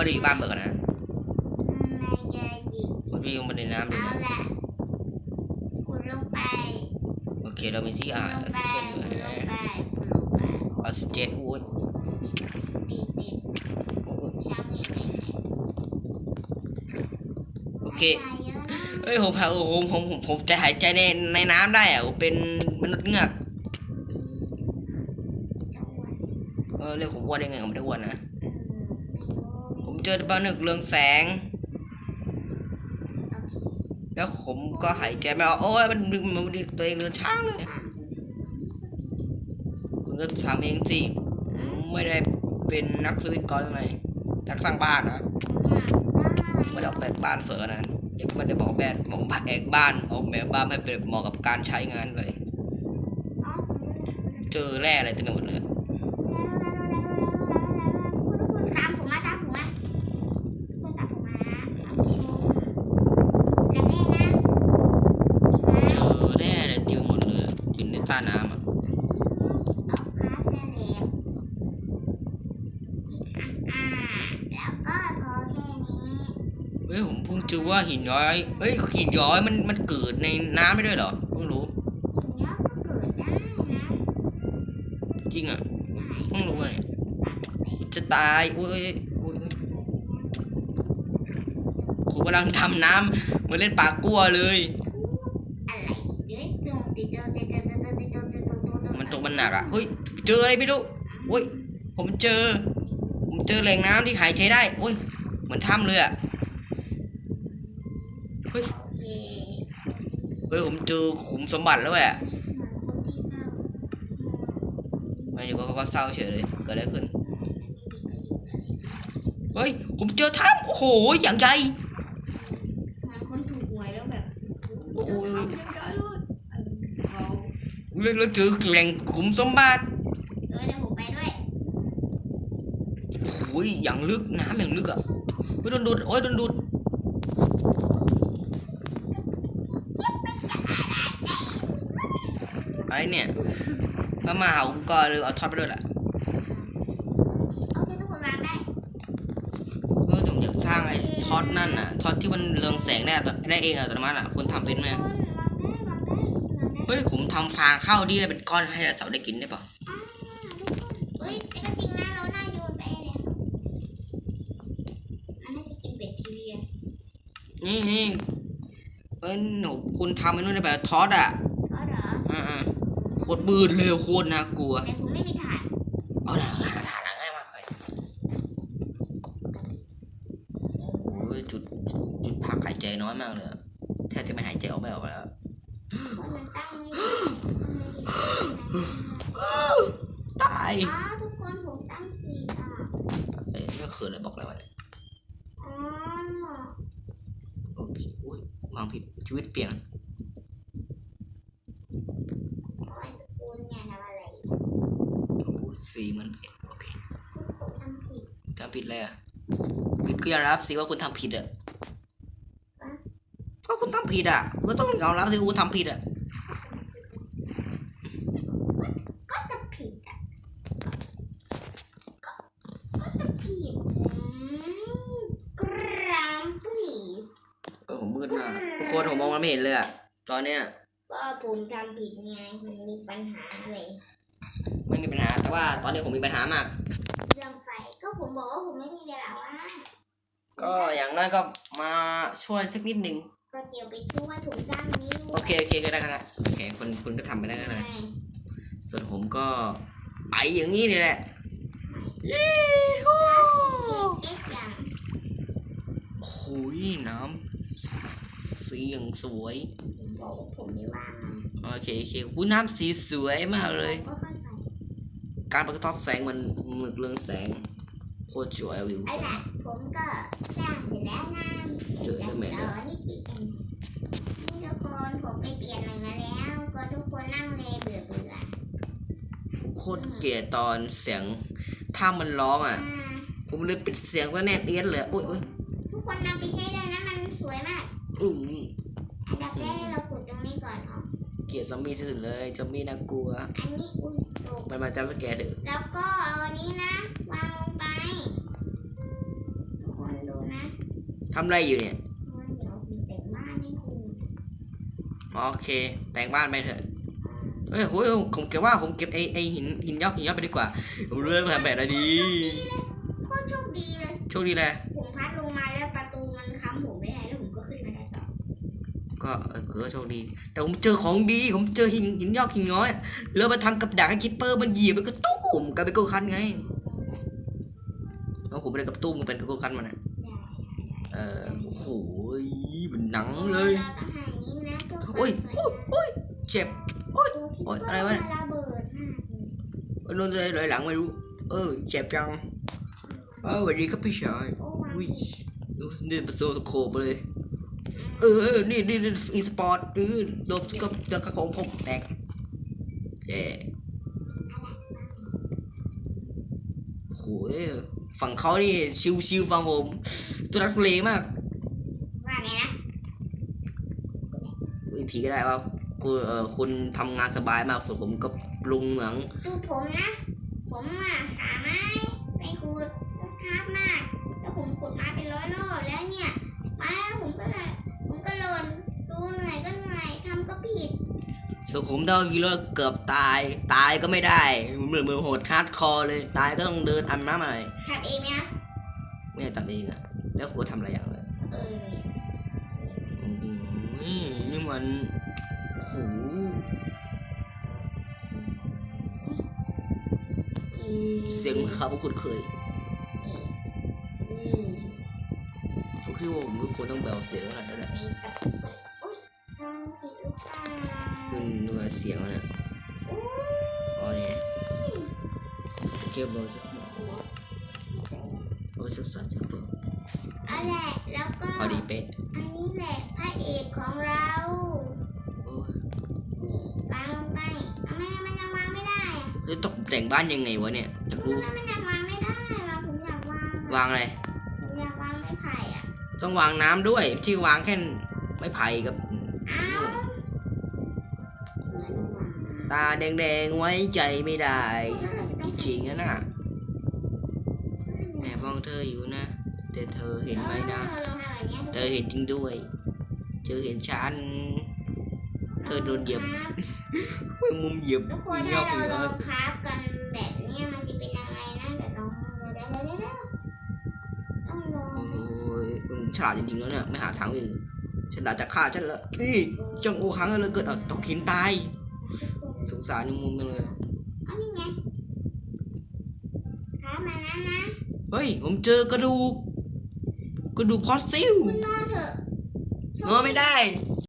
ไม่ได้อยู่บ้านเบิกนะไม่เจอจิตผมพี่ลงไปในน้ำดูเอานะละขุดลงไปโอเคเรามีที่อ่าลองอกไปซิเจนขุดอยู่ลงนะไปขุดลงไปออกซิเจนอุ้ยติดติดโอ้ยช่างนี้เลยโอเคตายเยอะนะเฮ้ยผมผมผมผมผมจะหายใจในในน้ำได้อะผมเป็นมนุษย์เงือกจังหวัดเออเรียกผมอ้วนได้ไงผมไม่ได้อ้วนนะอืมไม่รู้ผมเจอปลาหนึกเรืองแสงโอเคแล้วผมก็หายใจไม่ออกโอ้ยมันมันมันมันตัวเองเดินช้างเลยคุณก็ทำเองสิผมไม่ได้เป็นนักสวิตกรอะไรนักสร้างบ้านนะไม่ได้ออกแบบบ้านเสือนะเด็กมันได้บอกแบบมองแบบแอกบ้านออกแบบบ้านให้เป็นเหมาะกับการใช้งานเลยอ๋อเจอแร่อะไรเต็มไปหมดเลย คุณตามผมมาตามผมมาคุณตามผมมาตามผมชมแล้วแม่นะ เจอแร่อะไรเต็มไปหมดเลยอยู่ในใต้น้ำอะ เอาคาเซเลบอ่าแล้วก็พอแค่นี้ เฮ้ยผมเพิ่งเจอว่าหินย้อยเฮ้ยหินย้อยมันมันเกิดในน้ำไม่ด้วยเหรอเพิ่งรู้อย่างเงี้ยก็เกิดได้นะจริงอะได้เพิ่งรู้เลยจะตายโอ้ยโอ้ยโอ้ยผมกำลังทำน้ำเหมือนเล่นปากกลัวเลยอะไรเดี๋ยวดูติดเจอติดเจอติดเจอติดเจอติดเจอติดเจอมันตกมันหนักอะเฮ้ยเจออะไรไม่รู้โอ้ยผมเจอ ผมเจอแหล่งน้ำที่หายใจได้โอ้ยเหมือนถ้ำเลยอะ โอเค เฮ้ยผมเจอขุมสมบัติแล้วแหละเหมือนคนที่เศร้ามาอยู่ก็ก็เศร้าเฉยเลยเกิดอะไรขึ้น เฮ้ย ผมเจอถ้ำโอ้โห อย่างใหญ่เหมือนคนถูกหวยแล้วแบบโอ้ยเรียบร้อยเลยเอาแล้วแล้วเจอแหล่งขุมสมบัติเออเดี๋ยวผมไปด้วยโอ้ยอย่างลึกน้ำอย่างลึกอะโอ้ยโดนดูดโอ้ยโดนดูด ไอ้เนี่ยมามาหาอุปกรณ์เลยเอาท็อตไปด้วยแหละโอเคทุกคนวางได้เออผมอยากสร้างไอ้ท็อตนั่นน่ะท็อตที่มันเรืองแสงได้อะได้เองอัตโนมัติอะคุณทำเป็นไหมวางได้วางได้วางได้เฮ้ยผมทำฟางข้าวดีแล้วเป็นก้อนให้เสาได้กินได้ปะอ่าทุกคนเฮ้ยแต่ก็จริงนะเราน่าโยนไปเนี่ยอันน่าจะกินแบคทีเรียนี่นี่เอ้ยหนูคุณทำไอ้นู่นได้แบบท็อตอะ ตรบืดเลยโคตรน่ากลัว แต่ผมไม่มีถาดเอาหนังหาทานง่ายมากเลยโอ้ยจุดจุดจุดพักหายใจน้อยมากเลยอะแทบจะไม่หายใจออกไม่ออกแล้วเพราะมันตั้งไม่ได้ตายอ๋อทุกคนผมตั้งผิดอะเอ้ยไม่เขินเลยบอกแล้วเนี่ยอ๋อ โอเคอุ้ยวางผิดชีวิตเปลี่ยน โอ้ยคุณเนี่ยทำอะไร โอ้ยสีเหมันเอ็ดโอเค ผมทำผิด ทำผิด เลยอะผิดก็ยอมรับสิว่าคุณทำผิดอะก็คุณทำผิดอะคุณก็ต้องยอมรับสิว่าคุณทำผิดอะก็จะผิดอะก็ก็จะผิดอืมกรามผู้หญิงเออผมมืดมากทุกคนผมมองมันไม่เห็นเลยอะตอนเนี้ยก็ผมทำผิดไงมันมีปัญหาอะไรไม่มีปัญหาแต่ว่าตอนนี้ผมมีปัญหามากเรื่องไฟก็ ผมบอกว่าผมไม่มีเวลาว่างก็อย่างน้อยก็มาช่วยสักนิดหนึ่งก็เดี๋ยวไปช่วยผมสร้างนี้ด้โอวยเคโอเคก็ได้ก็ได้โอเคคุณคุณก็ทำไปได้ก็ได้ไม่ส่วนผมก็ไปอย่างนี้นี่แหละยี่หูเอ็กซ์อย่างโอ้ยน้ำสีอย่างสวยผมบอกว่าผมไม่ว่างไงโอเคโอเคอุ้ยน้ำสีสวยมากเลยก็ค่อยไปการประกอบแสงมันหมึกเรืองแสง โคตรสวยวิวไอ้สวยน่ะผมก็สร้างเสร็จแล้วนะเจอได้ไหมเออนี่ปิดเองนี่ทุกคนผมไปเปลี่ยนใหม่มาแล้ว ก็ทุกคนนั่งเลยเบื่อเบื่อผมโคตรเกลียดตอนเสียงถ้ามันร้องอะอ่าผมเลยปิดเสียงว่าแน่นเอียดเลยอุ้ยอุ้ยทุกคนนำไปใช้ได้นะมันสวยมากอุ้ยอันดับแรกเราขุดตรงนี้ก่อนเนาะเกลียดซอมบี้ที่สุดเลยซอมบี้น่ากลัว อันนี้อุ้ยตกมันมาจำสแกร์เด้อแล้วก็เอาอันนี้นะวางลง ไปทุกคทำอะไรอยู่เนี่ยเดี๋ยวผมแต่งบ้านให้คุณโอเค แต่งบ้านไปเถอะเอ้ยโหยผมเก็บว่าผมเก็บไอไอหินหินยอกหินยอกไปดีกว่าผมเริ่มทำแบบอะไรดีโคตรโชคดีเลย โชคดีแหละผมพัดลงมาแล้วประตูมันค้ำผมไม่ได้แล้วผมก็ขึ้นมาได้ต่อก็เออก็โชคดี แต่ผมเจอของดี ผมเจอหินหินยอกหินง้อย แล้วมาทำกับดักให้คิปเปอร์มันเหยียบมันก็ตุ้มกลายเป็นโกคันไง แล้วผมไปได้กับตุ้มมันเป็นโกคันมันอะเออโอ้โหมันหนังเลยเราต้องหาอย่างนี้นะเพื่อความโอ้ยสวยโอ้ยโอ้ยเจ็บโอ้ยดูคิดโอ้ยว่าอะไรวะเนี่ยระเบิดมากเลยโดนอะไรลอยหลังไม่รู้ เออเจ็บจังเออสวัสดีครับพี่ชายโอ้วางอุ้ยดูนี่เป็นโซสโคปเลยเออนี่นี่นี่อีสปอร์ตเออโดนก็จะกระของผมแตกเย่โอ้โห ฝั่งเขานี่ชิวชิวๆฝั่งผมตัวรักทุเลมากว่าไงนะอีกทีก็ได้ว่าคุณเออคุณทำงานสบายมากส่วนผมก็ปรุงเหมืองดูผมนะ ผมอะขาไม้ไปขุดคราบมาก แล้วผมขุดมาเป็นร้อยรอบแล้วเนี่ยไม้ผมก็เลยผมก็หล่นดูเหนื่อยก็เหนื่อยทำก็ผิด ส่วนผมเท่ากิโลเกือบตาย ตายก็ไม่ได้เหมือนมือโหดฮาร์ดคอร์เลย ตายก็ต้องเดินอันน้ำใหม่ทำเองไหมครับไม่ได้ทำเองอะแล้วคุณทำอะไรอย่างเลยเอออืมนี่มันโอ้โหเสียงครับว่าคุณเคยอืมผมคิดว่าผมก็ควรต้องเบาเสียงอะไรแล้วแหละ เสียงมันอะอุ้ยอ๋อเนี่ยเก็บเบาสักหน่อยเบาสักสามสิบเปอร์อันแหละแล้วก็พอดีเป๊ะอันนี้แหละพระเอกของเราโอ้ยนี่วางลงไปทำไมมันยังวางไม่ได้อะจะตกแต่งบ้านยังไงวะเนี่ยอยากรู้ทำไมมันยังวางไม่ได้วะผมอยากวางวางอะไรผมอยากวางไม้ไผ่อะต้องวางน้ำด้วยที่วางแค่ไม้ไผ่กับ ตาแดงๆไว้ใจไม่ได้จริงๆนะน่ะแม่ฟังเธออยู่นะ แต่เธอเห็นไหมนะเออลองทำแบบนี้เธอเห็นจริงด้วย เธอเห็นฉัน เธอโดนเหยียบครับเมื่อมุมเหยียบทุกคนยถ้าอกเราอีกลแล้อวงคราฟกันแบบเนี้ยมันจะเป็นยังไงนะเดี๋ยวลองเดี๋ยวเดี๋ยวเดี๋ยวเดี๋ยวต้องลองโอ้ยมึงฉลาดจริงๆแล้วเนี่ยไม่หาทางอื่นฉลาดจะฆ่าฉันละอีจังโอหังเลยเกิดเอาตกหินตาย สงสารมุมจังเลยเอานี่ไงคราฟมานั้นนะเฮ้ยผมเจอกระดูกกระดูกพอสซิล คุณนอนเถอะ นอนไม่ได้น